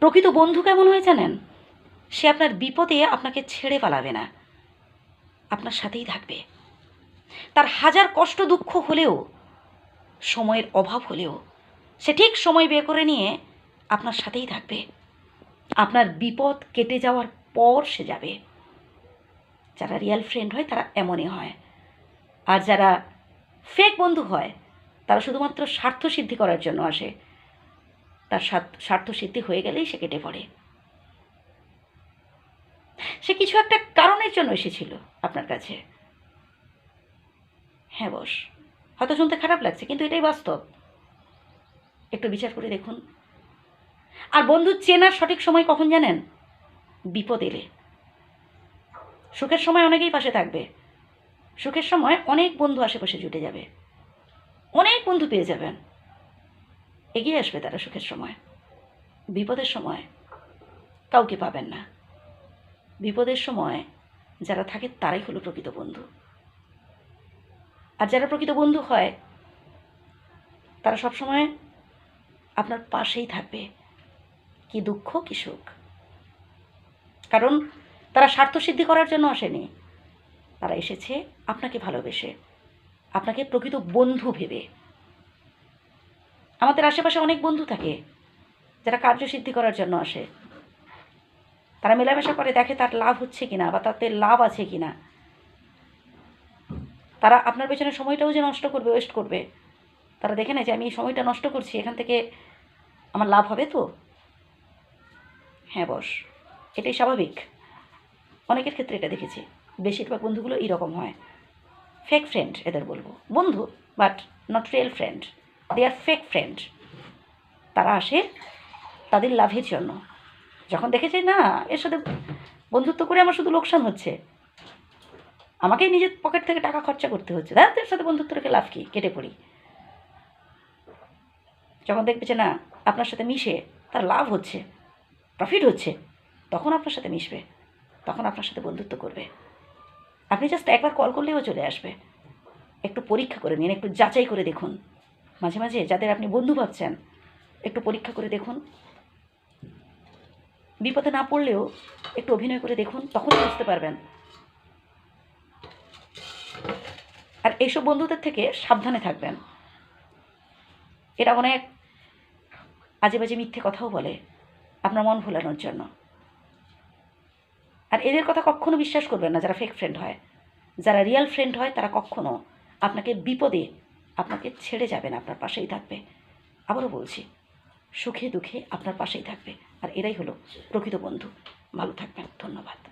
প্রকৃত বন্ধু কেমন হয় জানেন? সে আপনার বিপদে আপনাকে ছেড়ে পালাবে না। আপনার সাথেই থাকবে। তার হাজার কষ্ট দুঃখ হলেও, সময়ের অভাব হলেও, সে ঠিক সময় বের করে নিয়ে আপনার সাথেই থাকবে। আপনার বিপদ কেটে যাওয়ার পর সে যাবে। যারা রিয়েল ফ্রেন্ড হয়, তারা এমনই হয়। আর যারা ফেক বন্ধু হয়, তারা শুধুমাত্র স্বার্থ সিদ্ধি করার জন্য আসে। তার স্বার্থ- সিদ্ধি হয়ে গেলেই সে কেটে পড়ে। সে কিছু একটা কারণের জন্য এসেছিল আপনার কাছে। হ্যাঁ বস, হয়তো শুনতে খারাপ লাগছে, কিন্তু এটাই বাস্তব। একটু বিচার করে দেখুন। আর বন্ধু, চেনার সঠিক সময় কখন জানেন? বিপদ এলে। সুখের সময় অনেকেই পাশে থাকবে। সুখের সময় অনেক বন্ধু আশেপাশে জুটে যাবে। অনেক বন্ধু পেয়ে যাবেন। এগিয়ে আসবে তারা সুখের সময়। বিপদের সময় কাউকে পাবেন না। বিপদের সময় যারা থাকে তারাই হলো প্রকৃত বন্ধু। আর যারা প্রকৃত বন্ধু হয়, তারা সবসময় আপনার পাশেই থাকবে। কি দুঃখ, কি সুখ। কারণ তারা স্বার্থ সিদ্ধি করার জন্য আসেনি। তারা এসেছে আপনাকে ভালোবেসে। আপনাকে প্রকৃত বন্ধু ভেবে। আমাদের আশেপাশে অনেক বন্ধু থাকে, যারা কার্যসিদ্ধি করার জন্য আসে। তারা মেলামেশা করে, দেখে তার লাভ হচ্ছে কিনা বা তাতে লাভ আছে কিনা। তারা আপনার পেছনে সময়টাও যে নষ্ট করবে ওয়েস্ট করবে, তারা দেখে নেয় যে আমি এই সময়টা নষ্ট করছি, এখান থেকে আমার লাভ হবে তো? হ্যাঁ বস, এটাই স্বাভাবিক। অনেকের ক্ষেত্রে এটা দেখেছি, বেশিরভাগ বন্ধুগুলো এরকম হয়। ফেক ফ্রেন্ড এদের বলব। বন্ধু but not real friend they are fake friend তারা আসে তাদের লাভের জন্য। যখন দেখেছে না, এর সাথে বন্ধুত্ব করে আমার শুধু লোকসান হচ্ছে। আমাকেই নিজের পকেট থেকে টাকা খরচা করতে হচ্ছে। তাদের সাথে বন্ধুত্ব রেখে লাভ কি? কেটে পড়ি। যখন দেখবে যে, না, আপনার সাথে মিশে তার লাভ হচ্ছে প্রফিট হচ্ছে, তখন আপনার সাথে মিশবে, তখন আপনার সাথে বন্ধুত্ব করবে। আপনি জাস্ট একবার কল করলেও চলে আসবে। একটু পরীক্ষা করে নিন, একটু যাচাই করে দেখুন। মাঝে মাঝে যাদের আপনি বন্ধু ভাবছেন, একটু পরীক্ষা করে দেখুন। বিপদে না পড়লেও একটু অভিনয় করে দেখুন তখন বুঝতে পারবেন। আর এইসব বন্ধুদের থেকে সাবধানে থাকবেন। এরা অনেক আজে বাজে মিথ্যে কথাও বলে, আপনার মন ভোলানোর জন্য। আর এদের কথা কখনো বিশ্বাস করবেন না যারা ফেক ফ্রেন্ড হয়। যারা রিয়েল ফ্রেন্ড হয়, তারা কখনো আপনাকে বিপদে আপনাকে ছেড়ে যাবে না আপনার পাশেই থাকবে। আবারও বলছি, সুখে দুঃখে আপনার পাশেই থাকবে। আর এরাই হলো প্রকৃত বন্ধু। ভালো থাকবেন। ধন্যবাদ।